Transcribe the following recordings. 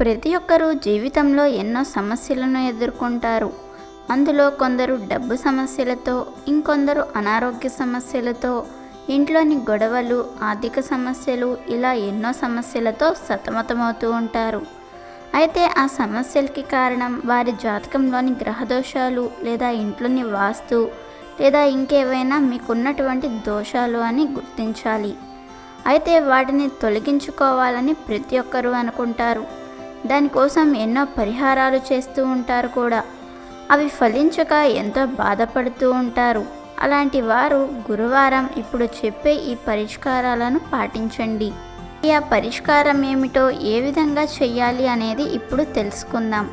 ప్రతి ఒక్కరూ జీవితంలో ఎన్నో సమస్యలను ఎదుర్కొంటారు. అందులో కొందరు డబ్బు సమస్యలతో ఇంకొందరు అనారోగ్య సమస్యలతో ఇంట్లోని గొడవలు ఆర్థిక సమస్యలు ఇలా ఎన్నో సమస్యలతో సతమతమవుతూ ఉంటారు. అయితే ఆ సమస్యలకి కారణం వారి జాతకంలోని గ్రహదోషాలు లేదా ఇంట్లోని వాస్తు లేదా ఇంకేవైనా మీకున్నటువంటి దోషాలు అని గుర్తించాలి. అయితే వాటిని తొలగించుకోవాలని ప్రతి ఒక్కరూ అనుకుంటారు. దానికోసం ఎన్నో పరిహారాలు చేస్తూ ఉంటారు కూడా. అవి ఫలించక ఎంతో బాధపడుతూ ఉంటారు. అలాంటి వారు గురువారం ఇప్పుడు చెప్పే ఈ పరిష్కారాలను పాటించండి. ఈ ఆ పరిష్కారం ఏమిటో ఏ విధంగా చెయ్యాలి అనేది ఇప్పుడు తెలుసుకుందాం.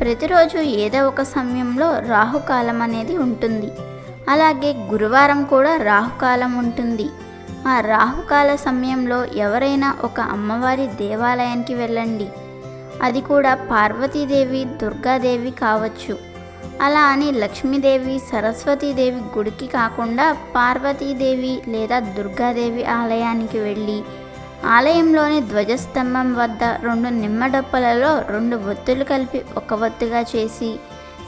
ప్రతిరోజు ఏదో ఒక సమయంలో రాహుకాలం అనేది ఉంటుంది. అలాగే గురువారం కూడా రాహుకాలం ఉంటుంది. ఆ రాహుకాల సమయంలో ఎవరైనా ఒక అమ్మవారి దేవాలయానికి వెళ్ళండి. అది కూడా పార్వతీదేవి దుర్గాదేవి కావచ్చు. అలా అని లక్ష్మీదేవి సరస్వతీదేవి గుడికి కాకుండా పార్వతీదేవి లేదా దుర్గాదేవి ఆలయానికి వెళ్ళి ఆలయంలోని ధ్వజస్తంభం వద్ద రెండు నిమ్మడప్పలలో రెండు ఒత్తులు కలిపి ఒక ఒత్తుగా చేసి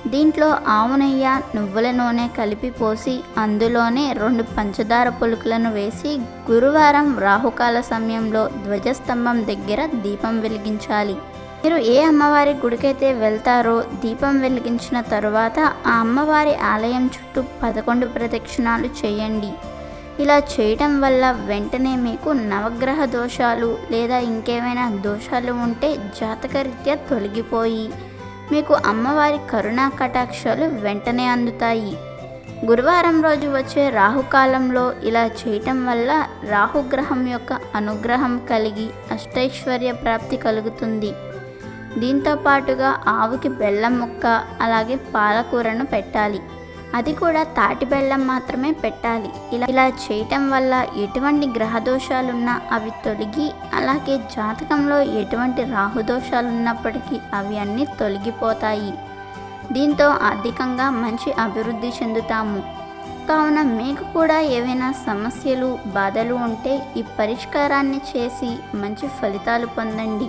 దీంట్లో ఆవునయ్య నువ్వుల నూనె కలిపి పోసి అందులోనే రెండు పంచదార పులుకులను వేసి గురువారం రాహుకాల సమయంలో ధ్వజస్తంభం దగ్గర దీపం వెలిగించాలి. మీరు ఏ అమ్మవారి గుడికైతే వెళ్తారో దీపం వెలిగించిన తరువాత ఆ అమ్మవారి ఆలయం చుట్టూ పదకొండు ప్రదక్షిణాలు చేయండి. ఇలా చేయటం వల్ల వెంటనే మీకు నవగ్రహ దోషాలు లేదా ఇంకేమైనా దోషాలు ఉంటే జాతకరీత్యా తొలగిపోయి మీకు అమ్మవారి కరుణా కటాక్షాలు వెంటనే అందుతాయి. గురువారం రోజు వచ్చే రాహుకాలంలో ఇలా చేయటం వల్ల రాహుగ్రహం యొక్క అనుగ్రహం కలిగి అష్టైశ్వర్య ప్రాప్తి కలుగుతుంది. దీంతో పాటుగా ఆవుకి బెల్లం ముక్క అలాగే పాలకూరను పెట్టాలి. అది కూడా తాటి బెల్లం మాత్రమే పెట్టాలి. ఇలా ఇలా చేయటం వల్ల ఎటువంటి గ్రహదోషాలున్నా అవి తొలగి అలాగే జాతకంలో ఎటువంటి రాహుదోషాలు ఉన్నప్పటికీ అవి అన్నీ తొలగిపోతాయి. దీంతో ఆర్థికంగా మంచి అభివృద్ధి చెందుతాము. కావున మీకు కూడా ఏవైనా సమస్యలు బాధలు ఉంటే ఈ పరిష్కారాన్ని చేసి మంచి ఫలితాలు పొందండి.